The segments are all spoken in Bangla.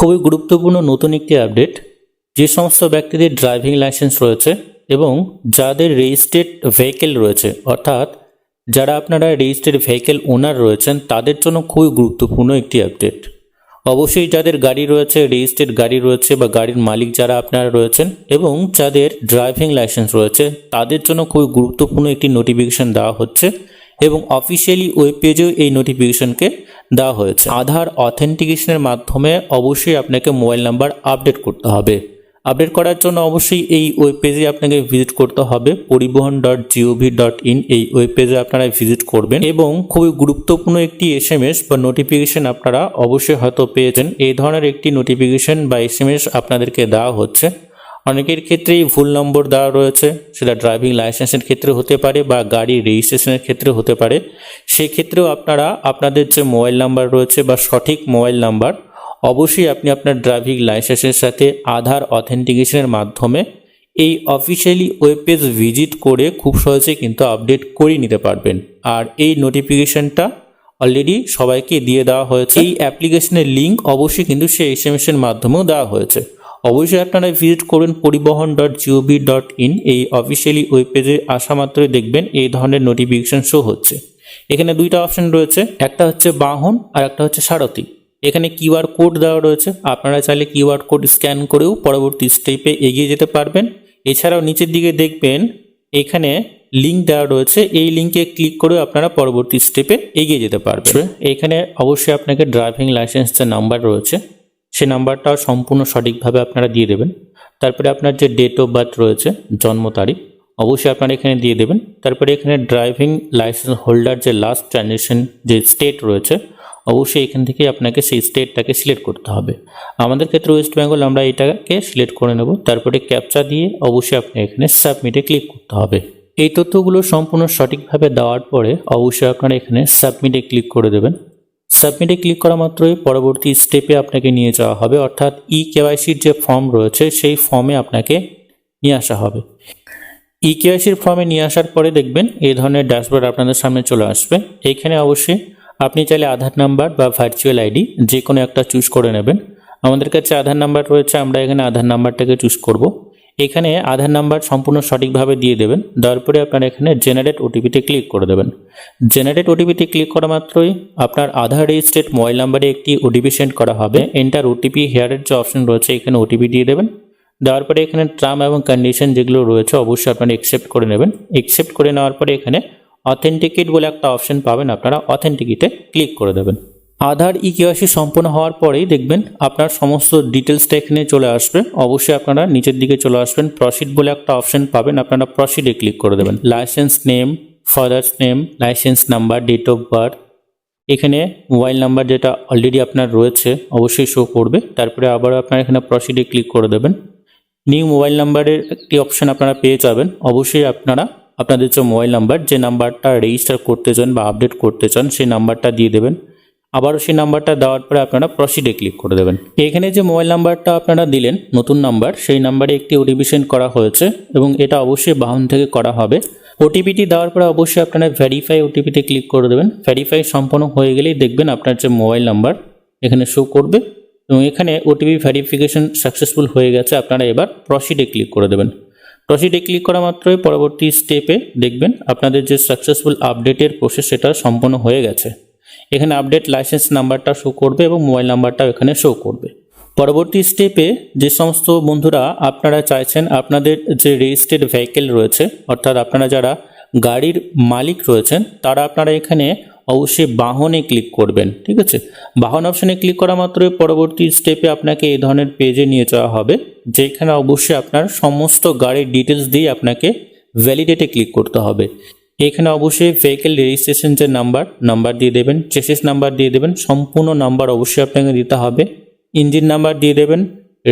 খুবই গুরুত্বপূর্ণ নতুন একটি আপডেট, যে সমস্ত ব্যক্তিদের ড্রাইভিং লাইসেন্স রয়েছে এবং যাদের রেজিস্ট্রেড ভেহিকেল রয়েছে, অর্থাৎ যারা আপনারা রেজিস্ট্রেড ভেহিকেল ওনার রয়েছেন, তাদের জন্য খুবই গুরুত্বপূর্ণ একটি আপডেট। অবশ্যই যাদের গাড়ি রয়েছে, রেজিস্ট্রেড গাড়ি রয়েছে বা গাড়ির মালিক যারা আপনারা রয়েছেন এবং যাদের ড্রাইভিং লাইসেন্স রয়েছে, তাদের জন্য খুবই গুরুত্বপূর্ণ একটি নোটিফিকেশন দেওয়া হচ্ছে। এবং অফিসিয়ালি ওয়েব পেজেও এই নোটিফিকেশনকে দেওয়া হয়েছে। আধার অথেন্টিকেশনের মাধ্যমে অবশ্যই আপনাকে মোবাইল নাম্বার আপডেট করতে হবে। আপডেট করার জন্য অবশ্যই এই ওয়েব পেজে আপনাকে ভিজিট করতে হবে। Parivahan dot G O V dot in এই ওয়েব পেজে আপনারা ভিজিট করবেন এবং খুবই গুরুত্বপূর্ণ একটি এস এম এস বা নোটিফিকেশন আপনারা অবশ্যই হয়তো পেয়েছেন। এই ধরনের একটি নোটিফিকেশন বা এস এম এস আপনাদেরকে দেওয়া হচ্ছে। অনেকের ক্ষেত্রেই ভুল নম্বর দেওয়া রয়েছে। সেটা ড্রাইভিং লাইসেন্সের ক্ষেত্রে হতে পারে বা গাড়ির রেজিস্ট্রেশনের ক্ষেত্রে হতে পারে। সেক্ষেত্রেও আপনারা আপনাদের যে মোবাইল নাম্বার রয়েছে বা সঠিক মোবাইল নাম্বার অবশ্যই আপনি আপনার ড্রাইভিং লাইসেন্সের সাথে আধার অথেন্টিকেশনের মাধ্যমে এই অফিসিয়ালি ওয়েব পেজ ভিজিট করে খুব সহজে কিন্তু আপডেট করিয়ে নিতে পারবেন। আর এই নোটিফিকেশনটা অলরেডি সবাইকে দিয়ে দেওয়া হয়েছে। এই অ্যাপ্লিকেশনের লিঙ্ক অবশ্যই কিন্তু সেই এস এম এস এর মাধ্যমেও দেওয়া হয়েছে। অবশ্যই আপনারা ভিজিট করবেন Parivahan dot G O V dot in এই অফিসিয়ালি ওয়েব পেজে আসা মাত্রই দেখবেন এই ধরনের নোটিফিকেশন শো হচ্ছে। এখানে দুইটা অপশন রয়েছে একটা হচ্ছে বাহন আর একটা হচ্ছে সারথি। এখানে কিউআর কোড দেওয়া রয়েছে আপনারা চাইলে কিউআর কোড স্ক্যান করেও পরবর্তী স্টেপে এগিয়ে যেতে পারবেন। এছাড়াও নিচের দিকে দেখবেন এখানে লিঙ্ক দেওয়া রয়েছে এই লিঙ্কে ক্লিক করে আপনারা পরবর্তী স্টেপে এগিয়ে যেতে পারবেন। এখানে অবশ্যই আপনাকে ড্রাইভিং লাইসেন্স যে নাম্বার রয়েছে। সে নাম্বারটাও সম্পূর্ণ সঠিকভাবে আপনারা দিয়ে দেবেন। তারপরে আপনার যে ডেট অফ বার্থ রয়েছে, জন্ম তারিখ, অবশ্যই আপনারা এখানে দিয়ে দেবেন। তারপরে এখানে ড্রাইভিং লাইসেন্স হোল্ডার যে লাস্ট ট্রানজেকশন যে স্টেট রয়েছে, অবশ্যই এখান থেকে আপনাকে সেই স্টেটটাকে সিলেক্ট করতে হবে। আমাদের ক্ষেত্রে ওয়েস্ট বেঙ্গল আমরা এটাকে সিলেক্ট করে নেব। তারপরে ক্যাপচা দিয়ে অবশ্যই আপনি এখানে সাবমিটে ক্লিক করতে হবে। এই তথ্যগুলো সম্পূর্ণ সঠিকভাবে দেওয়ার পরে অবশ্যই আপনারা এখানে সাবমিটে ক্লিক করে দেবেন। সাবমিটে ক্লিক করা মাত্রই পরবর্তী স্টেপে আপনাকে নিয়ে যাওয়া হবে। অর্থাৎ ই কেওয়াইসির যে ফর্ম রয়েছে, সেই ফর্মে আপনাকে নিয়ে আসা হবে। ই কেওয়াইসির ফর্মে নিয়ে আসার পরে দেখবেন এই ধরনের ড্যাশবোর্ড আপনাদের সামনে চলে আসবে। এইখানে অবশ্যই আপনি চাইলে আধার নাম্বার বা ভার্চুয়াল আইডি যে কোনো একটা চুজ করে নেবেন। আমাদের কাছে আধার নাম্বার রয়েছে, আমরা এখানে আধার নাম্বারটাকে চুজ করব। এখানে আধার নাম্বার সম্পূর্ণ সঠিকভাবে দিয়ে দেবেন। দেওয়ার পরে আপনারা এখানে জেনারেট ওটিপিতে ক্লিক করে দেবেন। জেনারেট ওটিপিতে ক্লিক করা মাত্রই আপনার আধার রেজিস্ট্রেড মোবাইল নাম্বারে একটি ওটিপি সেন্ড করা হবে। এন্টার ওটিপি হেয়ারের যে অপশন রয়েছে, এখানে ওটিপি দিয়ে দেবেন। দেওয়ার পরে এখানে টার্ম এবং কন্ডিশন যেগুলো রয়েছে, অবশ্যই আপনারা একসেপ্ট করে নেবেন। একসেপ্ট করে নেওয়ার পরে এখানে অথেন্টিকেট বলে একটা অপশন পাবেন, আপনারা অথেন্টিকেটে ক্লিক করে দেবেন। আধার ই সম্পূর্ণ হওয়ার পরেই দেখবেন আপনার সমস্ত ডিটেলসটা এখানে চলে আসবে। অবশ্যই আপনারা নিচের দিকে চলে আসবেন। প্রসিড বলে একটা অপশন পাবেন। আপনারা প্রসিডে ক্লিক করে দেবেন। Licence name father's name licence number date of birth এখানে মোবাইল নাম্বার যেটা অলরেডি আপনার রয়েছে, অবশ্যই শো করবে। তারপরে আবার আপনারা এখানে প্রসিডে ক্লিক করে দেবেন। নিউ মোবাইল নাম্বারের একটি অপশন আপনারা পেয়ে যাবেন। অবশ্যই আপনারা আপনাদের যে মোবাইল নাম্বার যে নাম্বারটা রেজিস্টার করতে চান বা আপডেট করতে চান, সেই নাম্বারটা দিয়ে দেবেন। আবারও সেই নাম্বারটা দেওয়ার পরে আপনারা প্রসিডে ক্লিক করে দেবেন। এখানে যে মোবাইল নাম্বারটা আপনারা দিলেন, নতুন নাম্বার, সেই নাম্বারে একটি ওটিপি সেন্ড করা হয়েছে এবং এটা অবশ্যই বাহন থেকে করা হবে। ওটিপিটি দেওয়ার পরে অবশ্যই আপনারা ভেরিফাই ওটিপিতে ক্লিক করে দেবেন। ভেরিফাই সম্পন্ন হয়ে গেলেই দেখবেন আপনার যে মোবাইল নাম্বার এখানে শো করবে এবং এখানে ওটিপি ভেরিফিকেশন সাকসেসফুল হয়ে গেছে, আপনারা এবার প্রসিডে ক্লিক করে দেবেন। প্রসিডে ক্লিক করা মাত্রই পরবর্তী স্টেপে দেখবেন আপনাদের যে সাকসেসফুল আপডেটের প্রসেস সেটা সম্পন্ন হয়ে গেছে। এখানে আপডেট লাইসেন্স নাম্বারটা শো করবে এবং মোবাইল নাম্বারটাও এখানে শো করবে। পরবর্তী স্টেপে যে সমস্ত বন্ধুরা আপনারা চাইছেন, আপনাদের যে রেজিস্ট্রেড ভেহিকেল রয়েছে, অর্থাৎ আপনারা যারা গাড়ির মালিক রয়েছেন, তারা আপনারা এখানে অবশ্যই বাহনে ক্লিক করবেন, ঠিক আছে? বাহন অপশনে ক্লিক করা মাত্রই পরবর্তী স্টেপে আপনাকে এই ধরনের পেজে নিয়ে যাওয়া হবে, যেখানে অবশ্যই আপনার সমস্ত গাড়ির ডিটেলস দিয়ে আপনাকে ভ্যালিডেটে ক্লিক করতে হবে। এখানে অবশ্যই ভেহিকেল রেজিস্ট্রেশন যে নাম্বার নাম্বার দিয়ে দেবেন চেসিস নাম্বার দিয়ে দেবেন, সম্পূর্ণ নাম্বার অবশ্যই আপনাকে দিতে হবে। ইঞ্জিন নাম্বার দিয়ে দেবেন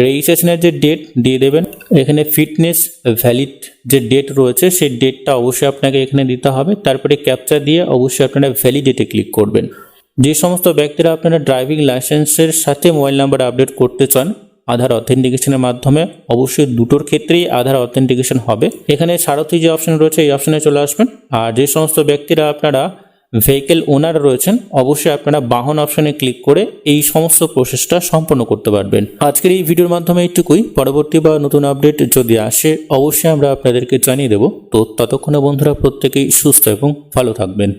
রেজিস্ট্রেশনের যে ডেট দিয়ে দেবেন, এখানে ফিটনেস ভ্যালিড যে ডেট রয়েছে, সেই ডেটটা অবশ্যই আপনাকে এখানে দিতে হবে। তারপরে ক্যাপচার দিয়ে অবশ্যই আপনারা ভ্যালিডেটে ক্লিক করবেন। যে সমস্ত ব্যক্তিরা আপনারা ড্রাইভিং লাইসেন্সের সাথে মোবাইল নাম্বার আপডেট করতে চান আধার অথেন্টিকেশনের মাধ্যমে, অবশ্যই দুটোর ক্ষেত্রেই আধার অথেন্টিকেশন হবে। এখানে সারথি যে অপশন রয়েছে, এই অপশনে চলে আসবেন। আর যে সমস্ত ব্যক্তিরা আপনারা ভেহিকেল ওনার রয়েছেন, অবশ্যই আপনারা বাহন অপশনে ক্লিক করে এই সমস্ত প্রসেসটা সম্পন্ন করতে পারবেন। আজকের এই ভিডিওর মাধ্যমে এইটুকুই। পরবর্তী বা নতুন আপডেট যদি আসে, অবশ্যই আমরা আপনাদেরকে জানিয়ে দেব। তো ততক্ষণে বন্ধুরা, প্রত্যেকেই সুস্থ এবং ভালো থাকবেন।